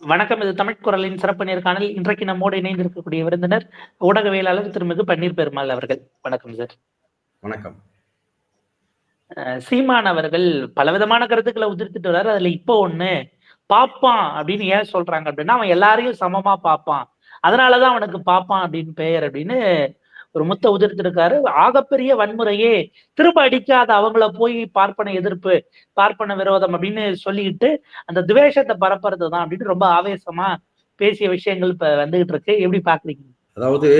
வணக்கம் இது தமிழ் குரலின் சிறப்பு நேர்காணல். இன்றைக்கு நம்மோடு இணைந்திருக்கக்கூடிய விருந்தினர் ஊடகவியலாளர் திருமிகு பன்னீர் பெருமாள் அவர்கள். வணக்கம் சார். வணக்கம். சீமான் அவர்கள் பலவிதமான கருத்துக்களை உதிர்த்துட்டு வர்றாரு. அதுல இப்போ ஒண்ணு பாப்பான் அப்படின்னு ஏன் சொல்றாங்க அப்படின்னா அவன் எல்லாரையும் சமமா பார்ப்பான் அதனாலதான் அவனுக்கு பாப்பான் அப்படின்னு பெயர் அப்படின்னு ஒரு முத்த உதிர்த்திருக்காரு. ஆகப்பெரிய வன்முறையே திரும்ப அடிக்காத அவங்கள போய் பார்ப்பன எதிர்ப்பு பார்ப்பன விரோதம் அப்படின்னு சொல்லிக்கிட்டு அந்த துவேஷத்தை பரப்புறது தான் அப்படின்னு ரொம்ப ஆவேசமா பேசிய விஷயங்கள் இப்ப வந்துகிட்டு இருக்கு. எப்படி பாக்குறீங்க? அதாவது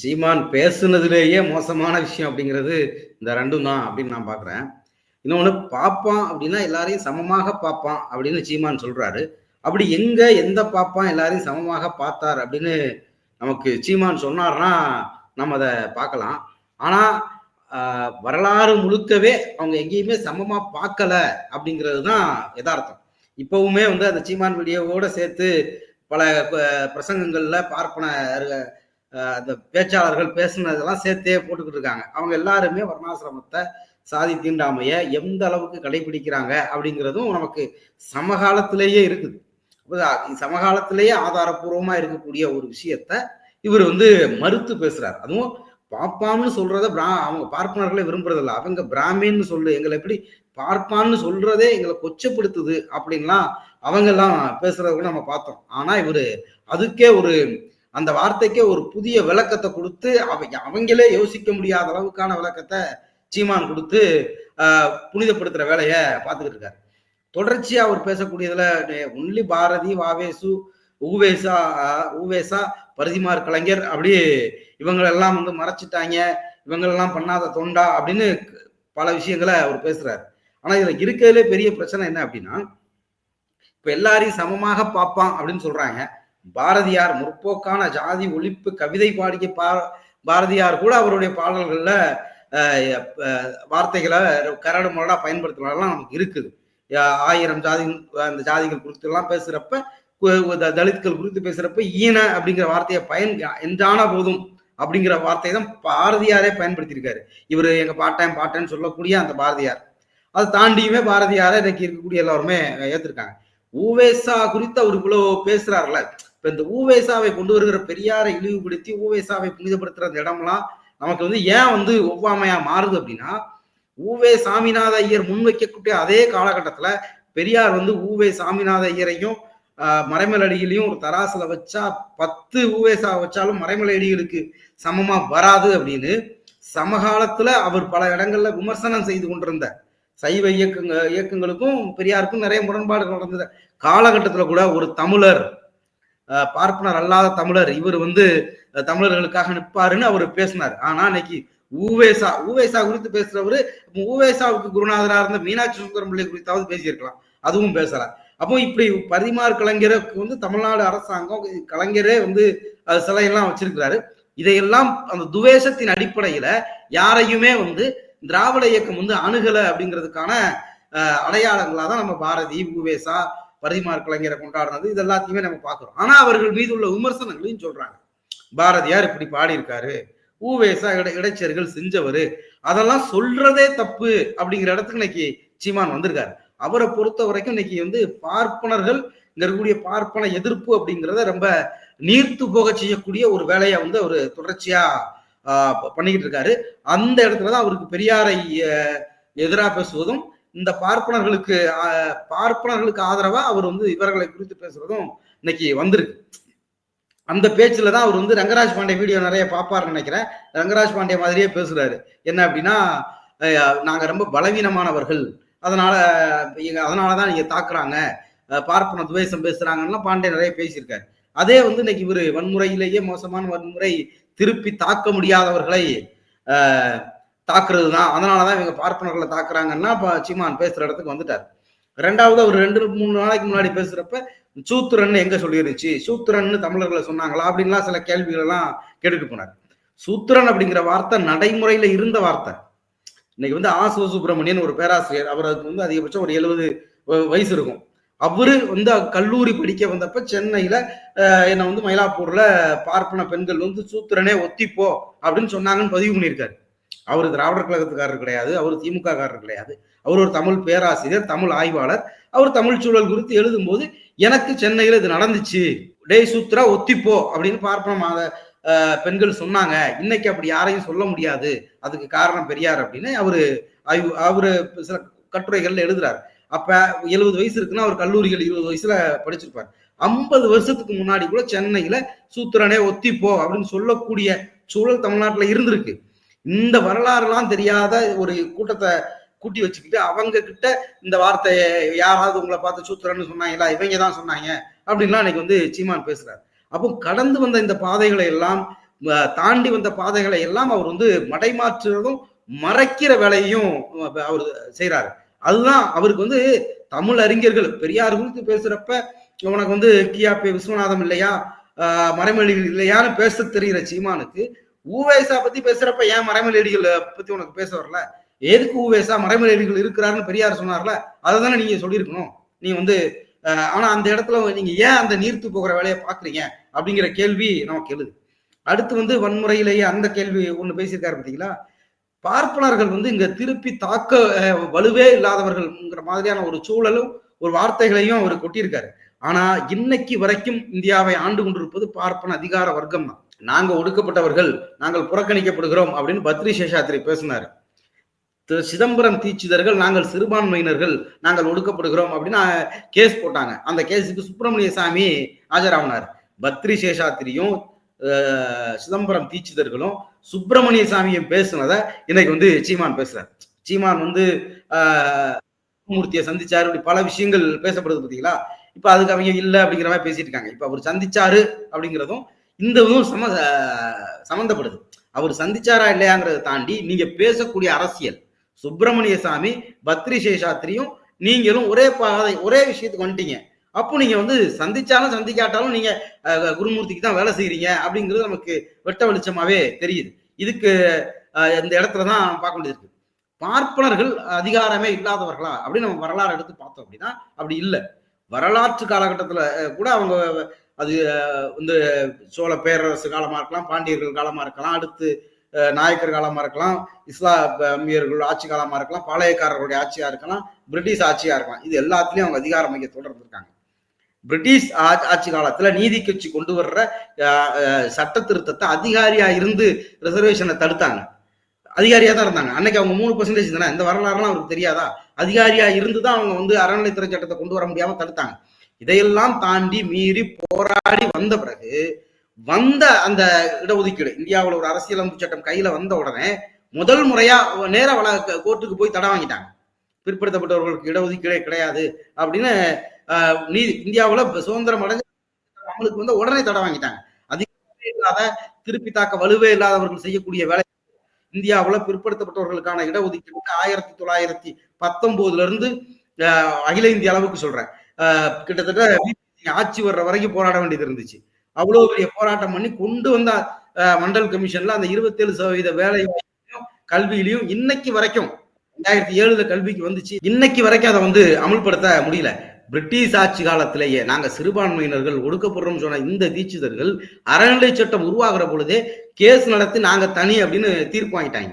சீமான் பேசுனதுலேயே மோசமான விஷயம் அப்படிங்கிறது இந்த ரெண்டும் தான் அப்படின்னு நான் பாக்குறேன். இன்னொன்று பார்ப்பான் அப்படின்னா எல்லாரையும் சமமாக பார்ப்பான் அப்படின்னு சீமான் சொல்றாரு. அப்படி எங்க எந்த பார்ப்பான் எல்லாரையும் சமமாக பார்த்தார் அப்படின்னு நமக்கு சீமான் சொன்னார்னா நம்ம அதை பார்க்கலாம். ஆனால் வரலாறு முழுக்கவே அவங்க எங்கேயுமே சமமாக பார்க்கல அப்படிங்கிறது தான் யதார்த்தம். இப்போவுமே வந்து அந்த சீமான் வீடியோவோட சேர்த்து பல பிரசங்கங்களில் பார்ப்பன அந்த பேச்சாளர்கள் பேசுனதெல்லாம் சேர்த்தே போட்டுக்கிட்டு இருக்காங்க. அவங்க எல்லாருமே வர்ணாசிரமத்தை சாதி தீண்டாமைய எந்த அளவுக்கு கடைபிடிக்கிறாங்க அப்படிங்கிறதும் நமக்கு சமகாலத்திலேயே இருக்குது. சமகாலத்திலேயே ஆதாரபூர்வமாக இருக்கக்கூடிய ஒரு விஷயத்த இவர் வந்து மறுத்து பேசுறாரு. அதுவும் பாப்பான்னு சொல்றத பிரா அவங்க பார்ப்பனர்களை விரும்புறதில்ல. அவங்க பிராமின்னு சொல்லு எங்களை எப்படி பார்ப்பான்னு சொல்றதே எங்களை கொச்சப்படுத்துது அப்படின்லாம் அவங்க எல்லாம் பேசுறத கூட நம்ம பார்த்தோம். ஆனா இவரு அதுக்கே ஒரு அந்த வார்த்தைக்கே ஒரு புதிய விளக்கத்தை கொடுத்து அவங்க அவங்களே யோசிக்க முடியாத அளவுக்கான விளக்கத்தை சீமான் கொடுத்து புனிதப்படுத்துற வேலையை பார்த்துக்கிட்டு இருக்காரு. தொடர்ச்சியா அவர் பேசக்கூடியதுல ஒன்லி பாரதி வாவேசு ஊவேசா ஊவேசா பரிதிமார் கலைஞர் அப்படி இவங்களெல்லாம் வந்து மறைச்சிட்டாங்க. இவங்களெல்லாம் பண்ணாத தொண்டா அப்படின்னு பல விஷயங்களை அவர் பேசுறாரு. ஆனா இதுல இருக்கிறதுல பெரிய பிரச்சனை என்ன அப்படின்னா இப்ப எல்லாரையும் சமமாக பார்ப்பான் அப்படின்னு சொல்றாங்க. பாரதியார் முற்போக்கான ஜாதி ஒழிப்பு கவிதை பாடிய பா பாரதியார் கூட அவருடைய பாடல்கள்ல வார்த்தைகளை கரடு முரடா பயன்படுத்துறதெல்லாம் நமக்கு இருக்குது. ஆயிரம் ஜாதி அந்த ஜாதிகள் குறித்து எல்லாம் பேசுறப்ப தலித்கள் குறித்து பேசுறப்ப ஈன அப்படிங்கிற வார்த்தையை பயன் என்றான போதும் அப்படிங்கிற வார்த்தையை தான் பாரதியாரே பயன்படுத்தியிருக்காரு. இவர் எங்க பாட்டன் பாட்டன்னு சொல்லக்கூடிய அந்த பாரதியார். அதை தாண்டியுமே பாரதியாரை இன்னைக்கு இருக்கக்கூடிய எல்லாருமே ஏத்திருக்காங்க. ஊவேசா குறித்து அவர் இவ்வளவு பேசுறாருல இப்ப இந்த ஊவேசாவை கொண்டு வருகிற பெரியாரை இழிவுபடுத்தி ஊவேசாவை புனிதப்படுத்துற அந்த இடம்லாம் நமக்கு வந்து ஏன் வந்து ஒவ்வாமையா மாறுது அப்படின்னா ஊவே சாமிநாத ஐயர் முன்வைக்கக்கூடிய அதே காலகட்டத்துல பெரியார் வந்து ஊவே சாமிநாத ஐயரையும் மறைமலை மறைமலடிகளையும் ஒரு தராசில் வச்சா பத்து ஊவேசா வச்சாலும் மறைமலை அடிகளுக்கு சமமா வராது அப்படின்னு சமகாலத்துல அவர் பல இடங்கள்ல விமர்சனம் செய்து கொண்டிருந்த சைவ இயக்கங்க இயக்கங்களுக்கும் பெரியாருக்கும் நிறைய முரண்பாடுகள் நடந்தது. காலகட்டத்துல கூட ஒரு தமிழர் பார்ப்பனர் அல்லாத தமிழர் இவர் வந்து தமிழர்களுக்காக நிற்பாருன்னு அவர் பேசினார். ஆனா இன்னைக்கு ஊவேசா ஊவேசா குறித்து பேசுறவரு ஊவேசாவுக்கு குருநாதரா இருந்த மீனாட்சி சுந்தரம் பிள்ளை குறித்தாவது பேசியிருக்கலாம். அதுவும் பேசல. அப்போ இப்படி பரிமார் கலைஞருக்கு வந்து தமிழ்நாடு அரசாங்கம் கலைஞரே வந்து சிலையெல்லாம் வச்சிருக்கிறாரு. இதையெல்லாம் அந்த துவேஷத்தின் அடிப்படையில யாரையுமே வந்து திராவிட இயக்கம் வந்து அணுகலை அப்படிங்கிறதுக்கான அடையாளங்களாக அடையாளங்களா தான் நம்ம பாரதி ஊவேசா பரிமார் கலைஞரை கொண்டாடுறது இது எல்லாத்தையுமே நம்ம பார்க்குறோம். ஆனால் அவர்கள் மீது உள்ள விமர்சனங்களையும் சொல்றாங்க. பாரதியார் இப்படி பாடியிருக்காரு. ஊவேசா இட இடைச்சர்கள் செஞ்சவர். அதெல்லாம் சொல்றதே தப்பு அப்படிங்கிற இடத்துக்கு இன்னைக்கு சீமான் வந்திருக்காரு. அவரை பொறுத்த வரைக்கும் இன்னைக்கு வந்து பார்ப்பனர்கள் இங்க இருக்கக்கூடிய பார்ப்பன எதிர்ப்பு அப்படிங்கிறத ரொம்ப நீர்த்து போக செய்யக்கூடிய ஒரு வேலையை வந்து அவர் தொடர்ச்சியா பண்ணிக்கிட்டு இருக்காரு. அந்த இடத்துலதான் அவருக்கு பெரியாரை எதிராக எதிரா பேசுவதும் இந்த பார்ப்பனர்களுக்கு பார்ப்பனர்களுக்கு ஆதரவா அவர் வந்து இவர்களை குறித்து பேசுறதும் இன்னைக்கு வந்திருக்கு. அந்த பேச்சில் தான் அவர் வந்து ரங்கராஜ் பாண்டே வீடியோ நிறைய பார்ப்பாருன்னு நினைக்கிறேன். ரங்கராஜ் பாண்டே மாதிரியே பேசுறாரு. என்ன அப்படின்னா நாங்கள் நாங்க ரொம்ப பலவீனமானவர்கள். அதனால அதனால தான் நீங்க தாக்குறாங்க. பார்ப்பன துவேஷம் பேசுறாங்கன்னா பாண்டே நிறைய பேசியிருக்காரு. அதே வந்து இன்னைக்கு இவரு வன்முறையிலேயே மோசமான வன்முறை திருப்பி தாக்க முடியாதவர்களை தாக்குறது தான் அதனாலதான் இவங்க பார்ப்பனர்களை தாக்குறாங்கன்னா சீமான் பேசுற இடத்துக்கு வந்துட்டார். ரெண்டாவது அவர் ரெண்டு மூணு நாளைக்கு முன்னாடி பேசுறப்ப சூத்திரன் எங்க சொல்லிருந்துச்சு? சூத்திரன்னு தமிழர்களை சொன்னாங்களா? அப்படின்லாம் சில கேள்விகள் எல்லாம் கேட்டுட்டு போனார். சூத்திரன் அப்படிங்கிற வார்த்தை நடைமுறையில இருந்த வார்த்தை. இன்னைக்கு வந்து ஆ சுப்பிரமணியன் ஒரு பேராசிரியர். அவருக்கு வந்து அதிகபட்சம் ஒரு எழுபது வயசு இருக்கும். அவரு வந்து கல்லூரி படிக்க வந்தப்ப சென்னையில என்னை வந்து மயிலாப்பூர்ல பார்ப்பன பெண்கள் வந்து சூத்திரனே ஒத்திப்போ அப்படின்னு சொன்னாங்கன்னு பதிவு பண்ணியிருக்காரு. அவர் திராவிடர் கழகத்துக்காரர் கிடையாது அவர் திமுக காரர் கிடையாது. அவர் ஒரு தமிழ் பேராசிரியர் தமிழ் ஆய்வாளர். அவர் தமிழ் சூழல் குறித்து எழுதும்போது எனக்கு சென்னையில் இது நடந்துச்சு. டேய் சூத்ரா ஒத்திப்போ அப்படின்னு பார்ப்பன மாத பெண்கள் சொன்னாங்க. இன்னைக்கு அப்படி யாரையும் சொல்ல முடியாது. அதுக்கு காரணம் பெரியார் அப்படின்னு அவரு ஆய்வு- அவரு சில கட்டுரைகள்ல எழுதுறாரு. அப்ப எழுபது வயசு இருக்குன்னா அவர் கல்லூரிகள் இருபது வயசுல படிச்சிருப்பார். ஐம்பது வருஷத்துக்கு முன்னாடி கூட சென்னையில சூத்திரனே ஒத்திப்போ அப்படின்னு சொல்லக்கூடிய சூழல் தமிழ்நாட்டுல இருந்திருக்கு. இந்த வரலாறுலாம் தெரியாத ஒரு கூட்டத்தை கூட்டி வச்சுக்கிட்டு அவங்க கிட்ட இந்த வார்த்தையை யாராவது உங்களை பார்த்து சூத்திரன்னு சொன்னாங்களா? இவங்க தான் சொன்னாங்க. அப்படின்லாம் இன்னைக்கு வந்து சீமான் பேசுறாரு. அப்போ கடந்து வந்த இந்த பாதைகளை எல்லாம் தாண்டி வந்த பாதைகளை எல்லாம் அவர் வந்து மடைமாற்றுறதும் மறைக்கிற வேலையும் அவர் செய்கிறாரு அதுதான் அவருக்கு வந்து தமிழ் அறிஞர்கள் பெரியார் குறித்து பேசுறப்ப உனக்கு வந்து கியாபே விஸ்வநாதம் இல்லையா? மறைமொழிகள் இல்லையான்னு பேச தெரிகிற சீமானுக்கு ஊவேசா பத்தி பேசுறப்ப ஏன் மறைமொழிகள் பத்தி உனக்கு பேச வரல? எதுக்கு ஊவேசா மறைமொழிகள் இருக்கிறாருன்னு பெரியார் சொன்னார்ல? அதை தானே நீங்க சொல்லியிருக்கணும். நீ வந்து ஆனா அந்த இடத்துல நீங்க ஏன் அந்த நீர்த்து போகிற வேலையை பாக்குறீங்க அப்படிங்கிற கேள்வி நமக்கு எழுது அடுத்து வந்து வன்முறையிலேயே அந்த கேள்வி ஒண்ணு பேசியிருக்காரு பாத்தீங்களா பார்ப்பனர்கள் வந்து இங்க திருப்பி தாக்க வலுவே இல்லாதவர்கள்ங்கிற மாதிரியான ஒரு சூழலும் ஒரு வார்த்தைகளையும் அவர் கொட்டியிருக்காரு. ஆனா இன்னைக்கு வரைக்கும் இந்தியாவை ஆண்டு கொண்டிருப்பது பார்ப்பன அதிகார வர்க்கம் தான் நாங்க ஒடுக்கப்பட்டவர்கள் நாங்கள் புறக்கணிக்கப்படுகிறோம் அப்படின்னு பத்ரி சேஷாத்திரி பேசினாரு. திரு சிதம்பரம் தீட்சிதர்கள் நாங்கள் சிறுபான்மையினர்கள் நாங்கள் ஒடுக்கப்படுகிறோம் அப்படின்னு கேஸ் போட்டாங்க. அந்த கேஸுக்கு சுப்பிரமணிய சாமி ஆஜராகினார் பத்ரி சேஷாத்திரியும் சிதம்பரம் தீட்சிதர்களும் சுப்பிரமணிய சாமியும் பேசுனதை இன்னைக்கு வந்து சீமான் பேசுறார். சீமான் வந்து மூர்த்தியை சந்திச்சாரு. இப்படி பல விஷயங்கள் பேசப்படுது பார்த்தீங்களா? இப்போ அதுக்கு அவங்க இல்லை அப்படிங்கிற மாதிரி பேசிட்டு இருக்காங்க. இப்போ அவர் சந்திச்சாரு அப்படிங்கிறதும் இந்த இதுவும் சம சம்மந்தப்படுது அவர் சந்திச்சாரா இல்லையாங்கிறத தாண்டி நீங்க பேசக்கூடிய அரசியல் சுப்பிரமணிய சாமி பத்ரி சேஷாத்திரியும் நீங்களும் ஒரே பாதை ஒரே விஷயத்துக்கு வந்துட்டீங்க. அப்போ நீங்க வந்து சந்திச்சாலும் சந்திக்காட்டாலும் நீங்க குருமூர்த்திக்கு தான் வேலை செய்யறீங்க அப்படிங்கிறது நமக்கு வெட்ட வெளிச்சமாவே தெரியுது. இதுக்கு இந்த இடத்துல தான் பார்க்க வேண்டியது பார்ப்பனர்கள் அதிகாரமே இல்லாதவர்களா? அப்படின்னு நம்ம வரலாறு எடுத்து பார்த்தோம் அப்படின்னா அப்படி இல்லை. வரலாற்று காலகட்டத்தில் கூட அவங்க அது இந்த சோழ பேரரசு காலமாக இருக்கலாம் பாண்டியர்கள் காலமாக இருக்கலாம் அடுத்து நாயக்கர் காலமா இருக்கலாம் இஸ்லாமியர்கள் ஆட்சி காலமா இருக்கலாம் பாளையக்காரர்களுடைய ஆட்சியா இருக்கலாம் பிரிட்டிஷ் ஆட்சியா இருக்கலாம். இது எல்லாத்துலயும் அவங்க அதிகார மையத்தோட தொடர்ந்துருக்காங்க பிரிட்டிஷ் ஆட்சி காலத்துல நீதி கட்சி கொண்டு வர்ற அஹ், சட்ட திருத்தத்தை அதிகாரியா இருந்து ரிசர்வேஷனை தடுத்தாங்க. அதிகாரியா தான் இருந்தாங்க. அன்னைக்கு அவங்க மூணு பர்சன்டேஜ் தானே? இந்த வரலாறுலாம் அவருக்கு தெரியாதா? அதிகாரியா இருந்து தான் அவங்க வந்து அறநிலைத்துறை சட்டத்தை கொண்டு வர முடியாம தடுத்தாங்க. இதையெல்லாம் தாண்டி மீறி போராடி வந்த பிறகு வந்த அந்த இடஒதுக்கீடு இந்தியாவுல ஒரு அரசியலமைப்பு சட்டம் கையில வந்த உடனே முதல் முறையா நேர வள கோர்ட்டுக்கு போய் தடை வாங்கிட்டாங்க. பிற்படுத்தப்பட்டவர்களுக்கு இடஒதுக்கீடே கிடையாது அப்படின்னு ஆஹ், நீதி இந்தியாவுல சுதந்திரம் அடைஞ்ச நம்மளுக்கு வந்து உடனே தடை வாங்கிட்டாங்க. அதிகாரமே இல்லாத திருப்பி தாக்க வலுவே இல்லாதவர்கள் செய்யக்கூடிய வேலை. இந்தியாவுல பிற்படுத்தப்பட்டவர்களுக்கான இடஒதுக்கீடு ஆயிரத்தி தொள்ளாயிரத்தி பத்தொன்பதுல இருந்து ஆஹ், அகில இந்திய அளவுக்கு சொல்றேன். ஆஹ், கிட்டத்தட்ட ஆட்சி வர்ற வரைக்கும் போராட வேண்டியது இருந்துச்சு. அவ்வளவு பெரிய போராட்டம் பண்ணி கொண்டு வந்த ஆஹ், மண்டல் கமிஷன்ல அந்த இருபத்தேழு சதவீத வேலை கல்வியிலையும் இன்னைக்கு வரைக்கும் ரெண்டாயிரத்தி ஏழுல கல்விக்கு வந்துச்சு. இன்னைக்கு வரைக்கும் அதை வந்து அமல்படுத்த முடியல. பிரிட்டிஷ் ஆட்சி காலத்திலேயே நாங்க சிறுபான்மையினர்கள் ஒடுக்கப்படுறோம் சொன்ன இந்த தீட்சிதர்கள் அறநிலை சட்டம் உருவாகிற பொழுதே கேஸ் நடத்தி நாங்க தனி அப்படின்னு தீர்ப்பு வாங்கிட்டாங்க.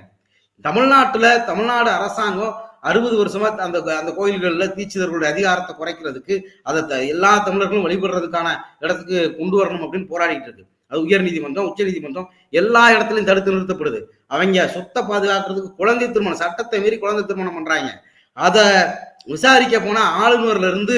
தமிழ்நாட்டுல தமிழ்நாடு அரசாங்கம் அறுபது வருஷமா அந்த அந்த கோயில்கள்ல தீட்சிதர்களுடைய அதிகாரத்தை குறைக்கிறதுக்கு அதை த- எல்லா தமிழர்களும் வழிபடுறதுக்கான இடத்துக்கு கொண்டு வரணும் அப்படின்னு போராடிட்டு இருக்கு. அது உயர் நீதிமன்றம் உச்ச நீதிமன்றம் எல்லா இடத்துலையும் தடுத்து நிறுத்தப்படுது. அவங்க சொத்தை பாதுகாக்கிறதுக்கு குழந்தை திருமணம் சட்டத்தை மீறி குழந்தை திருமணம் பண்றாங்க. அதை விசாரிக்க போனா ஆளுநர்ல இருந்து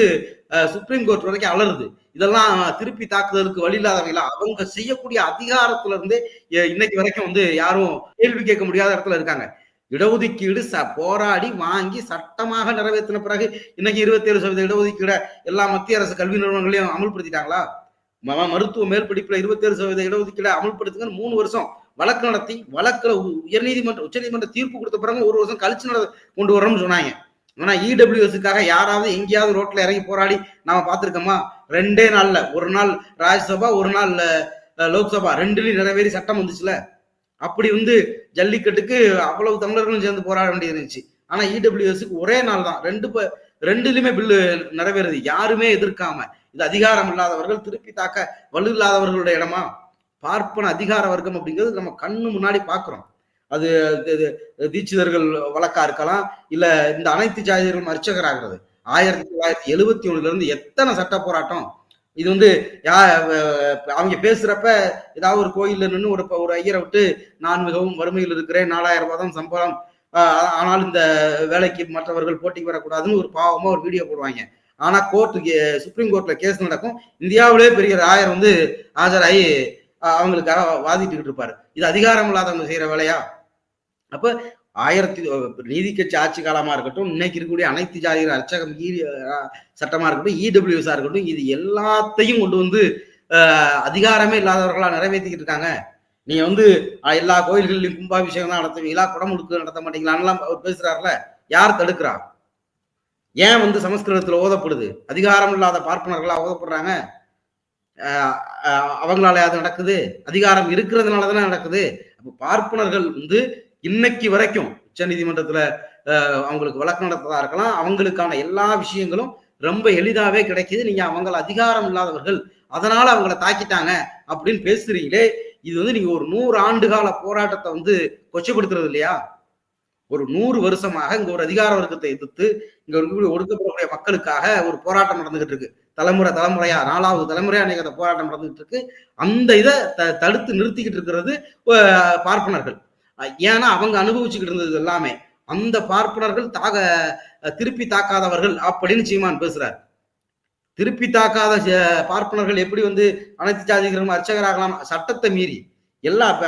சுப்ரீம் கோர்ட் வரைக்கும் அலருது இதெல்லாம் திருப்பி தாக்குதலுக்கு வழி இல்லாதவங்களா அவங்க செய்யக்கூடிய அதிகாரத்துல இருந்து இன்னைக்கு வரைக்கும் வந்து யாரும் கேள்வி கேட்க முடியாத இடத்துல இருக்காங்க. இடஒதுக்கீடு ச போராடி வாங்கி சட்டமாக நிறைவேற்றின பிறகு இன்னைக்கு இருபத்தேழு சதவீத இடஒதுக்கீடை எல்லா மத்திய அரசு கல்வி நிறுவனங்களையும் அமல்படுத்திட்டாங்களா? மருத்துவ மேற்படிப்பில் இருபத்தேழு சதவீத இடஒதுக்கீடை அமல்படுத்துங்கன்னு மூணு வருஷம் வழக்கு நடத்தி வழக்குல உயர்நீதிமன்ற உச்சநீதிமன்ற தீர்ப்பு கொடுத்த பிறகு ஒரு வருஷம் கழிச்சு நட- கொண்டு வரோம்னு சொன்னாங்க. ஆனா இடபிள்யூஎஸ்க்காக யாராவது எங்கேயாவது ரோட்ல இறங்கி போராடி நாம பார்த்துருக்கோமா? ரெண்டே நாள்ல ஒரு நாள் ராஜ்யசபா ஒரு நாள் லோக்சபா ரெண்டுலயும் நிறைவேறி சட்டம் வந்துச்சுல? அப்படி வந்து ஜல்லிக்கட்டுக்கு அவ்வளவு தமிழர்களும் சேர்ந்து போராட வேண்டியது இருந்துச்சு ஆனா இடபிள்யூஎஸ்க்கு ஒரே நாள் தான். ரெண்டு ப- ரெண்டுலயுமே பில்லு நிறைவேறுது. யாருமே எதிர்க்காம. இது அதிகாரம் இல்லாதவர்கள் திருப்பி தாக்க வலு இல்லாதவர்களுடைய இடமா? பார்ப்பன அதிகார வர்க்கம் அப்படிங்கிறது நம்ம கண்ணு முன்னாடி பாக்குறோம். அது இது- தீட்சிதர்கள் வழக்கா இருக்கலாம் இல்ல இந்த அனைத்து ஜாதிகளும் அர்ச்சகராகிறது. ஆயிரத்தி தொள்ளாயிரத்தி எழுபத்தி ஒண்ணுல இருந்து எத்தனை சட்ட போராட்டம்? இது வந்து யா அவங்க பேசுறப்ப ஏதாவது ஒரு கோயில்ல நின்று ஒரு ஒரு ஐயரை விட்டு நான் மிகவும் வறுமையில் இருக்கிறேன் நாலாயிரம் ரூபாய் தான் சம்பளம் ஆனால் இந்த வேலைக்கு மற்றவர்கள் போட்டிக்கு வரக்கூடாதுன்னு ஒரு பாவமா ஒரு வீடியோ போடுவாங்க. ஆனா கோர்ட்டு சுப்ரீம் கோர்ட்ல கேஸ் நடக்கும். இந்தியாவிலே பெரிய ஆயர் வந்து ஆஜராகி அவங்களுக்காக வாதிட்டுக்கிட்டு இருப்பாரு. இது அதிகாரம் இல்லாதவங்க செய்யற வேலையா? அப்ப ஆயிரத்தி நீதி கட்சி ஆட்சி காலமா இருக்கட்டும் இன்னைக்கு இருக்கக்கூடிய அனைத்து ஜாதிகள் அர்ச்சகம் ஈ சட்டமாக சட்டமா இருக்கட்டும் இடபிள்யூஎஸ்ஆ இருக்கட்டும் இது எல்லாத்தையும் கொண்டு வந்து அதிகாரமே இல்லாதவர்களா நிறைவேற்றிக்கிட்டு இருக்காங்க. நீங்க வந்து எல்லா கோயில்களிலும் கும்பாபிஷேகம் தான் நடத்துவீங்களா குடமுழுக்கு நடத்த மாட்டீங்களான்லாம் அவர் பேசுறாருல யார் தடுக்கிறா? ஏன் வந்து சமஸ்கிருதத்துல ஓதப்படுது? அதிகாரம் இல்லாத பார்ப்பனர்களா ஓதப்படுறாங்க? அவங்களால அது நடக்குது? அதிகாரம் இருக்கிறதுனால தானே நடக்குது? அப்ப பார்ப்பனர்கள் வந்து இன்னைக்கு வரைக்கும் உச்ச நீதிமன்றத்துல அவங்களுக்கு வழக்கு நடத்ததா இருக்கலாம் அவங்களுக்கான எல்லா விஷயங்களும் ரொம்ப எளிதாவே கிடைக்குது. நீங்க அவங்கள அதிகாரம் இல்லாதவர்கள் அதனால அவங்கள தாக்கிட்டாங்க அப்படின்னு பேசுறீங்களே இது வந்து நீங்க ஒரு நூறு ஆண்டு கால போராட்டத்தை வந்து கொச்சப்படுத்துறது இல்லையா? ஒரு நூறு வருஷமாக இங்க ஒரு அதிகார வர்க்கத்தை எதிர்த்து இங்க இருக்கக்கூடிய ஒடுக்கப்படக்கூடிய மக்களுக்காக ஒரு போராட்டம் நடந்துகிட்டு இருக்கு. தலைமுறை தலைமுறையா நாலாவது தலைமுறையா அன்னைக்கு அந்த போராட்டம் நடந்துகிட்டு இருக்கு. அந்த இதை த- தடுத்து நிறுத்திக்கிட்டு இருக்கிறது பார்ப்பனர்கள். ஏன்னா அவங்க அனுபவிச்சுக்கிட்டு இருந்தது எல்லாமே. அந்த பார்ப்பனர்கள் தாக திருப்பி தாக்காதவர்கள் அப்படின்னு சீமான் பேசுறாரு. திருப்பி தாக்காத பார்ப்பனர்கள் எப்படி வந்து அனைத்து ஜாதிகளும் அர்ச்சகராகலாம்? சட்டத்தை மீறி. எல்லா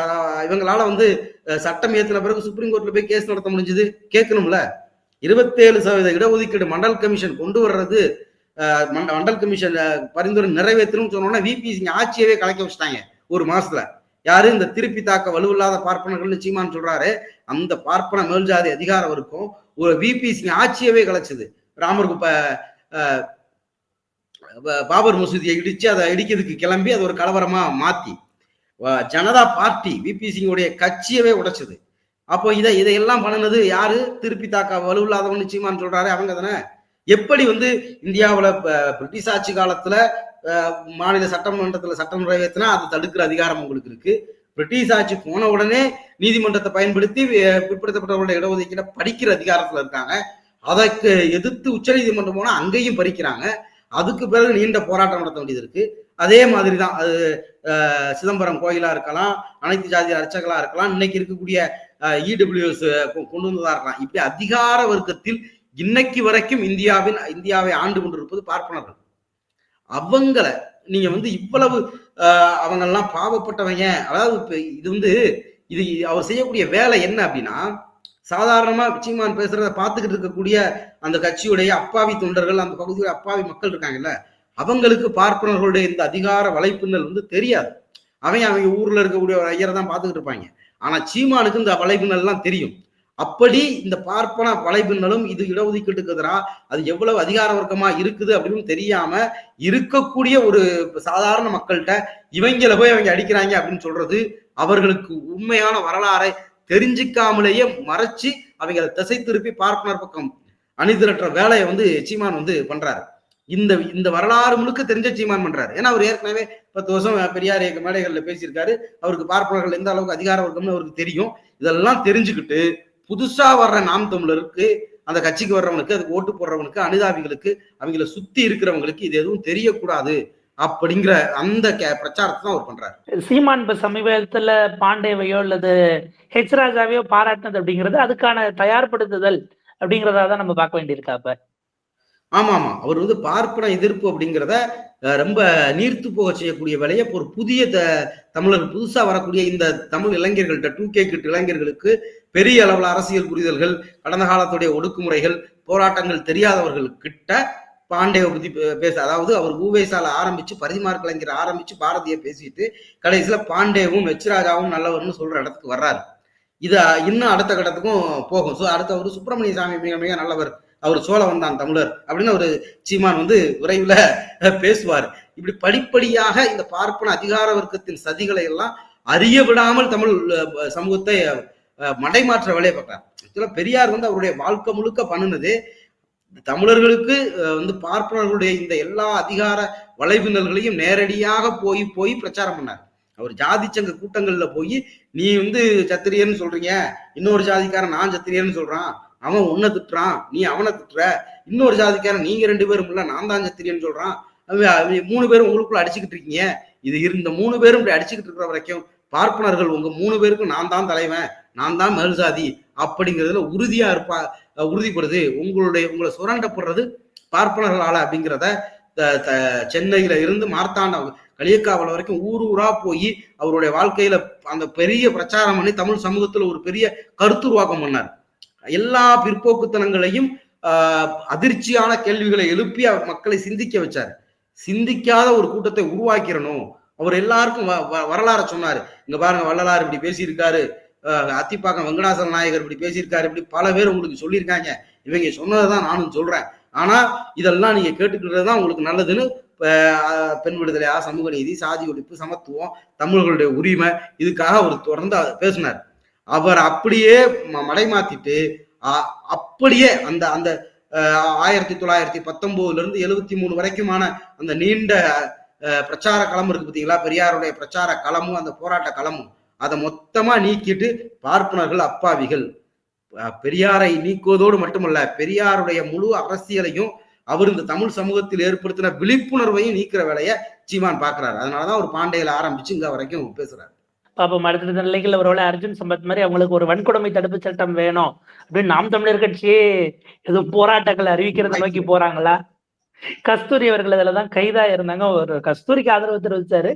இவங்களால வந்து சட்டம் ஏத்தின பிறகு சுப்ரீம் கோர்ட்ல போய் கேஸ் நடத்த முடிஞ்சது? கேட்கணும்ல. இருபத்தேழு சதவீத இடஒதுக்கீடு மண்டல் கமிஷன் கொண்டு வர்றது மண்ட- மண்டல் கமிஷன் பரிந்துரை நிறைவேற்றணும்னு சொன்னோன்னா விபிசி ஆட்சியவே கலைக்க வச்சுட்டாங்க ஒரு மாசத்துல. யாரு? இந்த திருப்பி தாக்க வலுவில்லாத பார்ப்பனர்கள்னு சீமான் சொல்றாரு. அந்த பார்ப்பன மேல்ஜாதி அதிகாரம் இருக்கும். ஒரு விபிசி ஆட்சியவே கலைச்சது. ராமர் குப்ப பாபர் மசூதியை இடிச்சு அதை இடிக்கிறதுக்கு கிளம்பி அது ஒரு கலவரமா மாத்தி. ஜனதா பார்ட்டி விபி சிங்குடைய கட்சியவே உடைச்சது. அப்போ இதை இதையெல்லாம் பண்ணுனது யாரு? திருப்பி தாக்க வலுவில்லாதவன்னு சீமான் சொல்றாரு. அவங்க தானே. எப்படி வந்து இந்தியாவில் பிரிட்டிஷ் ஆட்சி காலத்துல மாநில சட்டமன்றத்தில் சட்டம் நிறைவேற்றினா அதை தடுக்கிற அதிகாரம் உங்களுக்கு இருக்கு. பிரிட்டிஷ் ஆட்சி போன உடனே நீதிமன்றத்தை பயன்படுத்தி பிற்படுத்தப்பட்டவர்களோட பிற்படுத்தப்பட்டவர்களுடைய இடஒதுக்கீடை படிக்கிற அதிகாரத்துல இருக்காங்க. அதற்கு எதிர்த்து உச்சநீதிமன்றம் போனா அங்கேயும் பறிக்கிறாங்க. அதுக்கு பிறகு நீண்ட போராட்டம் நடத்த வேண்டியது இருக்கு. அதே மாதிரி தான் அது சிதம்பரம் கோயிலா இருக்கலாம் அனைத்து ஜாதி அர்ச்சகலா இருக்கலாம் இன்னைக்கு இருக்கக்கூடிய இடபிள்யூஎஸ் கொண்டு வந்ததா இருக்கலாம். இப்படி அதிகார வர்க்கத்தில் இன்னைக்கு வரைக்கும் இந்தியாவின் இந்தியாவை ஆண்டு கொண்டிருப்பது பார்ப்பனர்கள். அவங்கள நீங்க வந்து இவ்வளவு அவங்க எல்லாம் பாவப்பட்டவங்க. அதாவது இப்ப இது வந்து இது அவர் செய்யக்கூடிய வேலை என்ன அப்படின்னா சாதாரணமா சீமான் பேசுறத பார்த்துக்கிட்டு இருக்கக்கூடிய அந்த கட்சியுடைய அப்பாவி தொண்டர்கள் அந்த பகுதியில் அப்பாவி மக்கள் இருக்காங்கல்ல அவங்களுக்கு பார்ப்பனர்களுடைய இந்த அதிகார வலைப்பின்னல் வந்து தெரியாது. அவங்க அவங்க ஊர்ல இருக்கக்கூடிய ஒரு ஐயரை தான் பார்த்துக்கிட்டு இருப்பாங்க. ஆனா சீமானுக்கு இந்த வலைப்பின்னல் எல்லாம் தெரியும். அப்படி இந்த பார்ப்பன வலைபின்னலும் இது இடஒதுக்கீட்டுக்கு எதிராக அது எவ்வளவு அதிகார வர்க்கமா இருக்குது அப்படின்னு தெரியாம இருக்கக்கூடிய ஒரு சாதாரண மக்கள்கிட்ட இவங்கள போய் அவங்க அடிக்கிறாங்க அப்படின்னு சொல்றது அவர்களுக்கு உண்மையான வரலாறை தெரிஞ்சுக்காமலேயே மறைச்சு அவங்களை திசை திருப்பி பார்ப்பனர் பக்கம் அணிதிரட்டுற வேலையை வந்து சீமான் வந்து பண்றாரு. இந்த இந்த வரலாறு முழுக்க தெரிஞ்ச சீமான் பண்றாரு. ஏன்னா அவர் ஏற்கனவே பத்து வருஷம் பெரியார் இயக்க மேடைகள்ல பேசியிருக்காரு. அவருக்கு பார்ப்பனர்கள் எந்த அளவுக்கு அதிகார வர்க்கம்னு அவருக்கு தெரியும். இதெல்லாம் தெரிஞ்சுக்கிட்டு புதுசா வர்ற நாம் தமிழருக்கு அந்த கட்சிக்கு வர்றவனுக்கு அதுக்கு ஓட்டு போடுறவனுக்கு அனுதாபிகளுக்கு அவங்கள சுத்தி இருக்கிறவங்களுக்கு இது எதுவும் தெரியக்கூடாது அப்படிங்கிற அந்த பிரச்சாரத்தை தான் அவர் பண்றாரு. சீமான் இப்ப சமீபத்துல பாண்டேவையோ அல்லது ஹெச் ராஜாவையோ பாராட்டினது அப்படிங்கிறது அதுக்கான தயார்படுத்துதல் அப்படிங்கிறதா தான் நம்ம பார்க்க வேண்டியிருக்கா அப்ப ஆமா ஆமா. அவர் வந்து பார்ப்பன எதிர்ப்பு அப்படிங்கிறத ரொம்ப நீர்த்து போக செய்யக்கூடிய வேலையை ஒரு புதிய த- தமிழர் புதுசா வரக்கூடிய இந்த தமிழ் இளைஞர்கள்ட்ட டூ கே கிட் இளைஞர்களுக்கு பெரிய அளவில் அரசியல் புரிதல்கள் கடந்த காலத்துடைய ஒடுக்குமுறைகள் போராட்டங்கள் தெரியாதவர்கள் கிட்ட பாண்டேவை பத்தி பே- பேச அதாவது அவர் ஊவேசால ஆரம்பிச்சு பரிதிமார் கலைஞர் ஆரம்பிச்சு பாரதியை பேசிட்டு கடைசியில பாண்டேவும் வெச்சராஜாவும் நல்லவர்னு சொல்ற இடத்துக்கு வர்றாரு. இதை இன்னும் அடுத்த கட்டத்துக்கும் போகும். ஸோ அடுத்த ஒரு சுப்பிரமணிய சாமி மிக மிக நல்லவர். அவர் சோழ வந்தான் தமிழர் அப்படின்னு ஒரு சீமான் வந்து விரைவில் பேசுவார். இப்படி படிப்படியாக இந்த பார்ப்பன அதிகார வர்க்கத்தின் சதிகளை எல்லாம் அறிய விடாமல் தமிழ் சமூகத்தை மடைமாற்ற வேலையை பார்க்குறாரு. ஆக்சுவலாக பெரியார் வந்து அவருடைய வாழ்க்கை முழுக்க பண்ணுனது தமிழர்களுக்கு வந்து பார்ப்பனர்களுடைய இந்த எல்லா அதிகார வலைவினல்களையும் நேரடியாக போய் போய் பிரச்சாரம் பண்ணார். அவர் ஜாதி சங்க கூட்டங்கள்ல போய் நீ வந்து சத்திரியன்னு சொல்றீங்க. இன்னொரு ஜாதிக்காரன் நான் சத்திரியன்னு சொல்றான். அவன் உன்னை திட்டுறான். நீ அவனை திட்டுற. இன்னொரு ஜாதிக்காரன் நீங்க ரெண்டு பேரும் இல்ல நான் தான் சத்திரியன்னு சொல்றான். அவன் மூணு பேரும் உங்களுக்குள்ள அடிச்சுக்கிட்டு இருக்கீங்க. இது இருந்த மூணு பேரும் இப்படி அடிச்சுக்கிட்டு இருக்கிற வரைக்கும் பார்ப்பனர்கள் உங்க மூணு பேருக்கும் நான் தான் தலைவன் நான் தான் மேல் சாதி அப்படிங்கிறதுல உறுதியா இருப்பா உறுதிப்படுது. உங்களுடைய உங்களை சுரண்டப்படுறது பார்ப்பனர்களால அப்படிங்கிறத த- த- சென்னையில இருந்து மார்த்தாண்ட களியக்காவல் வரைக்கும் ஊர் ஊரா போய் அவருடைய வாழ்க்கையில அந்த பெரிய பிரச்சாரம் பண்ணி தமிழ் சமூகத்துல ஒரு பெரிய கருத்துருவாக்கம் பண்ணார். எல்லா பிற்போக்குத்தனங்களையும் ஆஹ், அதிர்ச்சியான கேள்விகளை எழுப்பி அவர் மக்களை சிந்திக்க வச்சார். சிந்திக்காத ஒரு கூட்டத்தை உருவாக்கிறணும் அவர் எல்லாருக்கும் வ- வ- வரலாற சொன்னாரு. இங்க பாருங்க வள்ளலார் இப்படி பேசியிருக்காரு. அத்திப்பாக்கம் வெங்கடாசல நாயகர் இப்படி பேசியிருக்காரு இப்படி பல பேர் உங்களுக்கு சொல்லியிருக்காங்க. இவங்க சொன்னதான் நானும் சொல்றேன். ஆனா இதெல்லாம் நீங்க கேட்டுக்கிட்டதுதான் உங்களுக்கு நல்லதுன்னு பெண் விடுதலையா சமூக நீதி சாதி ஒழிப்பு சமத்துவம் தமிழர்களுடைய உரிமை இதுக்காக அவர் தொடர்ந்து பேசினார். அவர் அப்படியே ம- மடைமாத்திட்டு அப்படியே அந்த அந்த ஆயிரத்தி தொள்ளாயிரத்தி பத்தொன்பதுல இருந்து எழுபத்தி மூணு வரைக்குமான அந்த நீண்ட பிரச்சார களம் இருக்கு பார்த்தீங்களா பெரியாருடைய பிரச்சார களமும் அந்த போராட்ட களமும். அதை மொத்தமா நீக்கிட்டு பார்ப்பனர்கள் அப்பாவிகள். பெரியாரை நீக்குவதோடு மட்டுமல்ல பெரியாருடைய முழு அரசியலையும் அவர் இந்த தமிழ் சமூகத்தில் ஏற்படுத்தின விழிப்புணர்வையும் நீக்கிற வேலையை சீமான் பார்க்கிறாரு. அதனாலதான் ஒரு பாண்டையில ஆரம்பிச்சு இங்க வரைக்கும் பேசுறாரு. பாப்போம் அடுத்த நிலைகள் ஒருவேளை அர்ஜுன் சம்பத் மாதிரி அவங்களுக்கு ஒரு வன்கொடுமை தடுப்பு சட்டம் வேணும் அப்படின்னு நாம் தமிழர் கட்சியே எதுவும் போராட்டங்கள் அறிவிக்கிறத நோக்கி போறாங்களா? கஸ்தூரி அவர்கள் இதுலதான் கைதா இருந்தாங்க. ஒரு கஸ்தூரிக்கு ஆதரவு தெரிவிச்சாரு.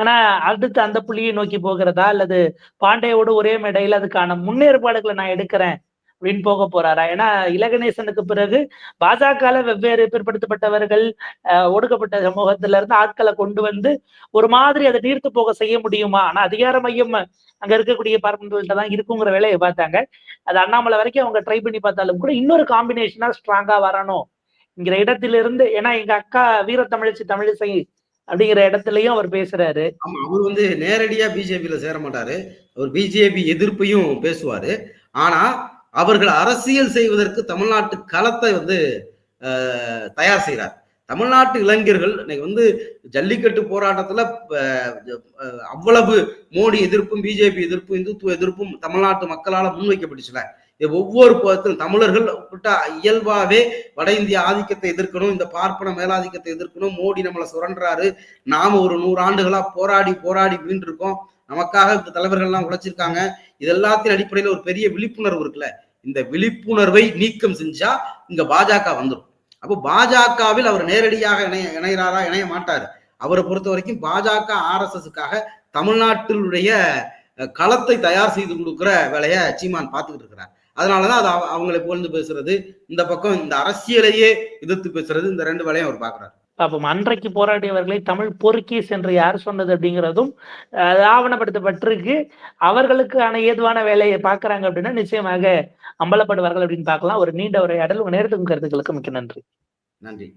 ஆனா அடுத்து அந்த புள்ளியை நோக்கி போகிறதா? அல்லது பாண்டியோடு ஒரே மேடையில் அதுக்கான முன்னேற்பாடுகளை நான் எடுக்கிறேன் அப்படின்னு போக போறாரா? ஏன்னா இலகணேசனுக்கு பிறகு பாஜகால வெவ்வேறு பிற்படுத்தப்பட்டவர்கள் ஒடுக்கப்பட்ட சமூகத்துல இருந்து ஆட்களை கொண்டு வந்து ஒரு மாதிரி அதை நீர்த்து போக செய்ய முடியுமா? ஆனா அதிகார மையம் அங்க இருக்கக்கூடிய பார்ப்பனர்கள்ட்ட தான் இருக்குங்கிற வேலையை பார்த்தாங்க. அது அண்ணாமலை வரைக்கும் அவங்க ட்ரை பண்ணி பார்த்தாலும் கூட இன்னொரு காம்பினேஷனா ஸ்ட்ராங்கா வரணும். என்கிற இடத்திலிருந்து ஏன்னா எங்க அக்கா வீரத்தமிழிச்சு தமிழிசை அப்படிங்கிற இடத்துலயும் அவர் பேசுறாரு. அவர் வந்து நேரடியா பிஜேபியில சேர மாட்டாரு. அவர் பிஜேபி எதிர்ப்பையும் பேசுவாரு. ஆனா அவர்கள் அரசியல் செய்வதற்கு தமிழ்நாட்டு களத்தை வந்து தயார் செய்கிறார் தமிழ்நாட்டு இளைஞர்கள் இன்னைக்கு வந்து ஜல்லிக்கட்டு போராட்டத்துல அவ்வளவு மோடி எதிர்ப்பும் பிஜேபி எதிர்ப்பும் இந்துத்துவ எதிர்ப்பும் தமிழ்நாட்டு மக்களால முன்வைக்கப்பட்டுச்சுல. ஒவ்வொரு பதத்திலும் தமிழர்கள் விட்டா இயல்பாவே வட இந்திய ஆதிக்கத்தை எதிர்க்கணும் இந்த பார்ப்பன மேலாதிக்கத்தை எதிர்க்கணும். மோடி நம்மளை சுரண்டுறாரு. நாம ஒரு நூறு ஆண்டுகளா போராடி போராடி மீண்டு இருக்கோம் நமக்காக இந்த தலைவர்கள்லாம் உழைச்சிருக்காங்க. இது எல்லாத்தின் அடிப்படையில ஒரு பெரிய விழிப்புணர்வு இருக்குல்ல. இந்த விழிப்புணர்வை நீக்கம் செஞ்சா இங்க பாஜக வந்துடும் அப்போ பாஜகவில் அவர் நேரடியாக இணைய இணைகிறாரா இணைய மாட்டாரு. அவரை பொறுத்த வரைக்கும் பாஜக ஆர்எஸ்எஸ்க்காக தமிழ்நாட்டினுடைய களத்தை தயார் செய்து கொடுக்குற வேலையை சீமான் பார்த்துக்கிட்டு இருக்கிறார். அதனாலதான் அது அவ- அவங்களை புகழ்ந்து பேசுறது இந்த பக்கம் இந்த அரசியலையே எதிர்த்து பேசுறது இந்த ரெண்டு வேலையும் அவர் பார்க்கிறார் பாப்போம் அன்றைக்கு போராடியவர்களை தமிழ் பொறுக்கீஸ் என்று யார் சொன்னது அப்படிங்கிறதும் ஆவணப்படுத்தப்பட்டிருக்கு. அவர்களுக்கான ஏதுவான வேலையை பார்க்கறாங்க அப்படின்னா நிச்சயமாக அம்பலப்படுவார்கள் அப்படின்னு பார்க்கலாம். ஒரு நீண்ட உரையாடல். உங்க நேரத்துக்கும் கருத்துக்களுக்கு மிக்க நன்றி. நன்றி.